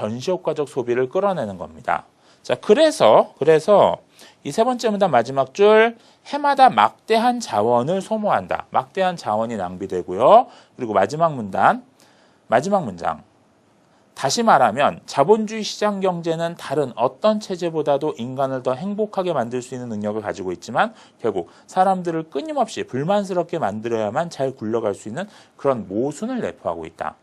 전시효과적 소비를 끌어내는 겁니다. 자, 그래서, 그래서 이 세 번째 문단 마지막 줄 해마다 막대한 자원을 소모한다. 막대한 자원이 낭비되고요. 그리고 마지막 문단, 마지막 문장. 다시 말하면 자본주의 시장 경제는 다른 어떤 체제보다도 인간을 더 행복하게 만들 수 있는 능력을 가지고 있지만 결국 사람들을 끊임없이 불만스럽게 만들어야만 잘 굴러갈 수 있는 그런 모순을 내포하고 있다.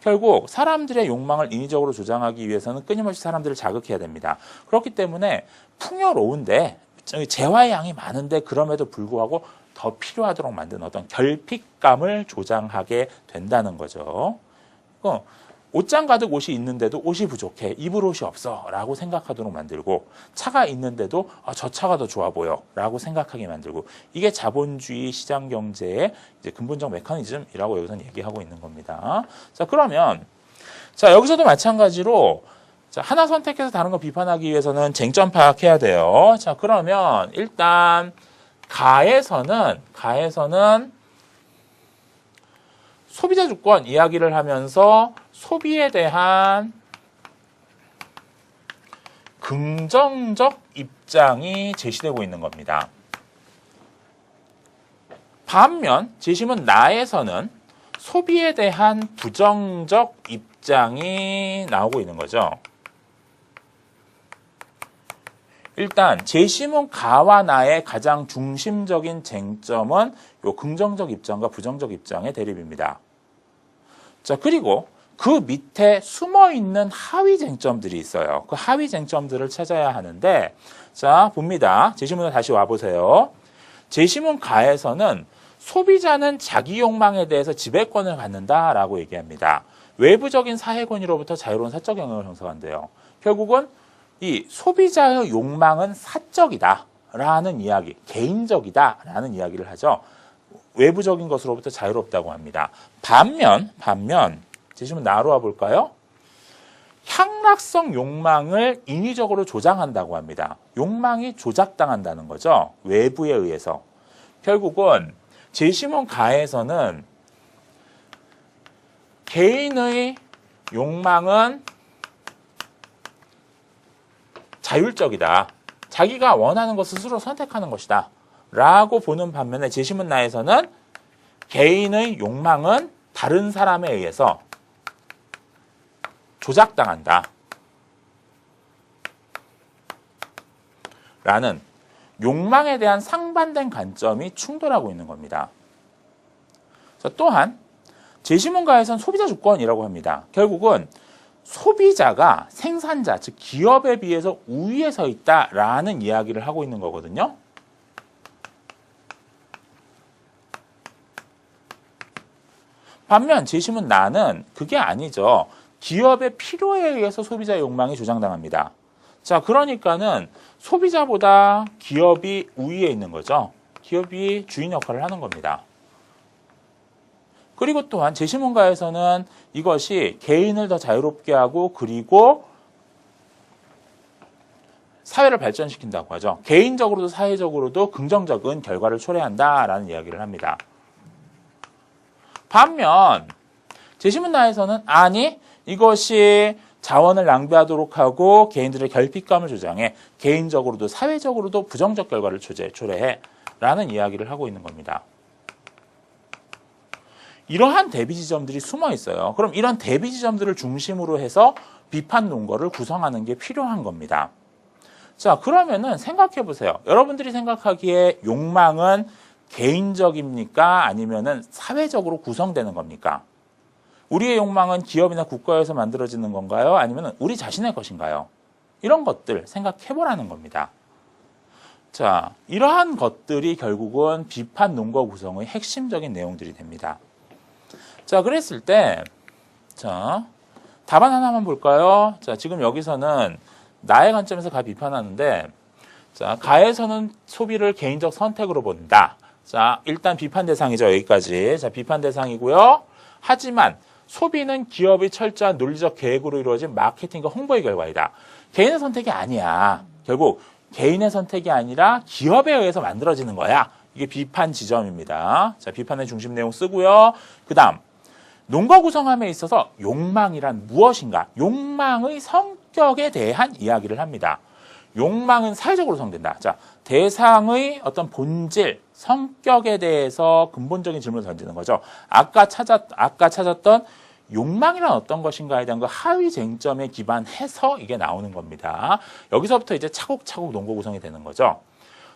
결국 사람들의 욕망을 인위적으로 조장하기 위해서는 끊임없이 사람들을 자극해야 됩니다. 그렇기 때문에 풍요로운데 재화의 양이 많은데 그럼에도 불구하고 더 필요하도록 만든 어떤 결핍감을 조장하게 된다는 거죠. 어, 옷장 가득 옷이 있는데도 옷이 부족해 입을 옷이 없어 라고 생각하도록 만들고 차가 있는데도 아, 저 차가 더 좋아 보여 라고 생각하게 만들고 이게 자본주의 시장 경제의 이제 근본적 메커니즘이라고 여기서는 얘기하고 있는 겁니다. 자 그러면 자 여기서도 마찬가지로 자, 하나 선택해서 다른 거 비판하기 위해서는 쟁점 파악해야 돼요. 자 그러면 일단 가에서는 가에서는 소비자 주권 이야기를 하면서 소비에 대한 긍정적 입장이 제시되고 있는 겁니다. 반면 제시문 나에서는 소비에 대한 부정적 입장이 나오고 있는 거죠. 일단 제시문 가와 나의 가장 중심적인 쟁점은 요 긍정적 입장과 부정적 입장의 대립입니다. 자, 그리고 그 밑에 숨어 있는 하위 쟁점들이 있어요. 그 하위 쟁점들을 찾아야 하는데, 자, 봅니다. 제시문을 다시 와보세요. 제시문 가에서는 소비자는 자기 욕망에 대해서 지배권을 갖는다라고 얘기합니다. 외부적인 사회 권위로부터 자유로운 사적 영역을 형성한대요. 결국은 이 소비자의 욕망은 사적이다 라는 이야기, 개인적이다 라는 이야기를 하죠. 외부적인 것으로부터 자유롭다고 합니다. 반면, 반면, 제시문 나로 와 볼까요? 향락성 욕망을 인위적으로 조장한다고 합니다. 욕망이 조작당한다는 거죠. 외부에 의해서. 결국은 제시문 가에서는 개인의 욕망은 자율적이다. 자기가 원하는 것을 스스로 선택하는 것이다. 라고 보는 반면에 제시문 나에서는 개인의 욕망은 다른 사람에 의해서 조작당한다. 라는 욕망에 대한 상반된 관점이 충돌하고 있는 겁니다. 자, 또한 제시문가에서는 소비자 주권이라고 합니다. 결국은 소비자가 생산자, 즉 기업에 비해서 우위에 서 있다라는 이야기를 하고 있는 거거든요. 반면 제시문 나는 그게 아니죠. 기업의 필요에 의해서 소비자의 욕망이 조장당합니다. 자, 그러니까는 소비자보다 기업이 우위에 있는 거죠. 기업이 주인 역할을 하는 겁니다. 그리고 또한 제시문가에서는 이것이 개인을 더 자유롭게 하고 그리고 사회를 발전시킨다고 하죠. 개인적으로도 사회적으로도 긍정적인 결과를 초래한다라는 이야기를 합니다. 반면 제시문나에서는 아니 이것이 자원을 낭비하도록 하고 개인들의 결핍감을 조장해 개인적으로도 사회적으로도 부정적 결과를 초래해 라는 이야기를 하고 있는 겁니다. 이러한 대비 지점들이 숨어 있어요. 그럼 이런 대비 지점들을 중심으로 해서 비판 논거를 구성하는 게 필요한 겁니다. 자, 그러면은 생각해 보세요. 여러분들이 생각하기에 욕망은 개인적입니까? 아니면은 사회적으로 구성되는 겁니까? 우리의 욕망은 기업이나 국가에서 만들어지는 건가요? 아니면 우리 자신의 것인가요? 이런 것들 생각해 보라는 겁니다. 자, 이러한 것들이 결국은 비판 논거 구성의 핵심적인 내용들이 됩니다. 자, 그랬을 때, 자, 답안 하나만 볼까요? 자, 지금 여기서는 나의 관점에서 가 비판하는데, 자, 가에서는 소비를 개인적 선택으로 본다. 자, 일단 비판 대상이죠. 여기까지. 자, 비판 대상이고요. 하지만 소비는 기업의 철저한 논리적 계획으로 이루어진 마케팅과 홍보의 결과이다. 개인의 선택이 아니야. 결국 개인의 선택이 아니라 기업에 의해서 만들어지는 거야. 이게 비판 지점입니다. 자, 비판의 중심 내용 쓰고요. 그 다음, 논거 구성함에 있어서 욕망이란 무엇인가? 욕망의 성격에 대한 이야기를 합니다. 욕망은 사회적으로 구성된다. 자, 대상의 어떤 본질, 성격에 대해서 근본적인 질문을 던지는 거죠. 아까 찾았, 아까 찾았던 욕망이란 어떤 것인가에 대한 그 하위 쟁점에 기반해서 이게 나오는 겁니다. 여기서부터 이제 차곡차곡 논거 구성이 되는 거죠.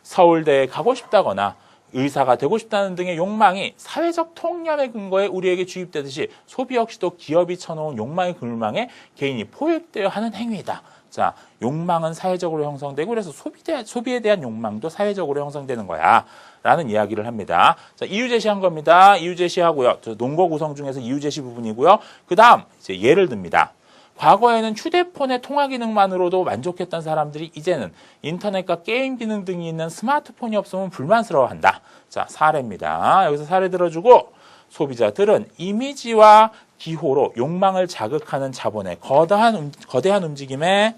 서울대에 가고 싶다거나 의사가 되고 싶다는 등의 욕망이 사회적 통념의 근거에 우리에게 주입되듯이 소비 역시도 기업이 쳐놓은 욕망의 근망에 개인이 포획되어 하는 행위이다. 자, 욕망은 사회적으로 형성되고 그래서 소비에, 소비에 대한 욕망도 사회적으로 형성되는 거야. 라는 이야기를 합니다. 자, 이유 제시한 겁니다. 이유 제시하고요. 저 논거 구성 중에서 이유 제시 부분이고요. 그 다음, 이제 예를 듭니다. 과거에는 휴대폰의 통화 기능만으로도 만족했던 사람들이 이제는 인터넷과 게임 기능 등이 있는 스마트폰이 없으면 불만스러워한다. 자, 사례입니다. 여기서 사례 들어주고 소비자들은 이미지와 기호로 욕망을 자극하는 자본의 거대한, 움- 거대한 움직임에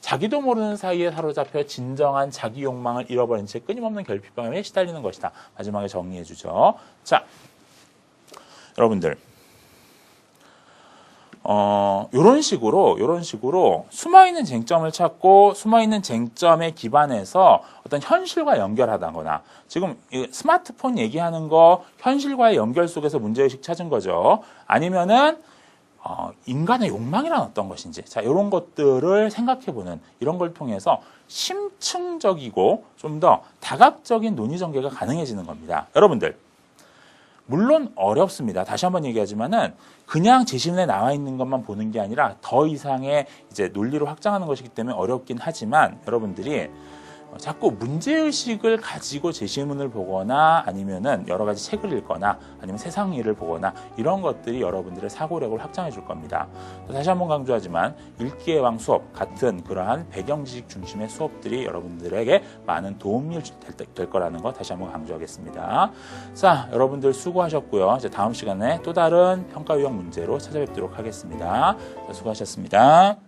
자기도 모르는 사이에 사로잡혀 진정한 자기 욕망을 잃어버린 채 끊임없는 결핍감에 시달리는 것이다. 마지막에 정리해 주죠. 자, 여러분들. 어, 요런 식으로, 요런 식으로 숨어있는 쟁점을 찾고 숨어있는 쟁점에 기반해서 어떤 현실과 연결하다거나 지금 이 스마트폰 얘기하는 거 현실과의 연결 속에서 문제의식 찾은 거죠. 아니면은 어, 인간의 욕망이란 어떤 것인지, 자, 이런 것들을 생각해보는 이런 걸 통해서 심층적이고 좀 더 다각적인 논의 전개가 가능해지는 겁니다. 여러분들, 물론 어렵습니다. 다시 한번 얘기하지만은 그냥 제시문에 나와 있는 것만 보는 게 아니라 더 이상의 이제 논리로 확장하는 것이기 때문에 어렵긴 하지만 여러분들이 어, 자꾸 문제의식을 가지고 제시문을 보거나 아니면은 여러 가지 책을 읽거나 아니면 세상 일을 보거나 이런 것들이 여러분들의 사고력을 확장해 줄 겁니다. 또 다시 한번 강조하지만 읽기의 왕 수업 같은 그러한 배경 지식 중심의 수업들이 여러분들에게 많은 도움이 될, 될 거라는 거 다시 한번 강조하겠습니다. 자, 여러분들 수고하셨고요. 이제 다음 시간에 또 다른 평가 유형 문제로 찾아뵙도록 하겠습니다. 자, 수고하셨습니다.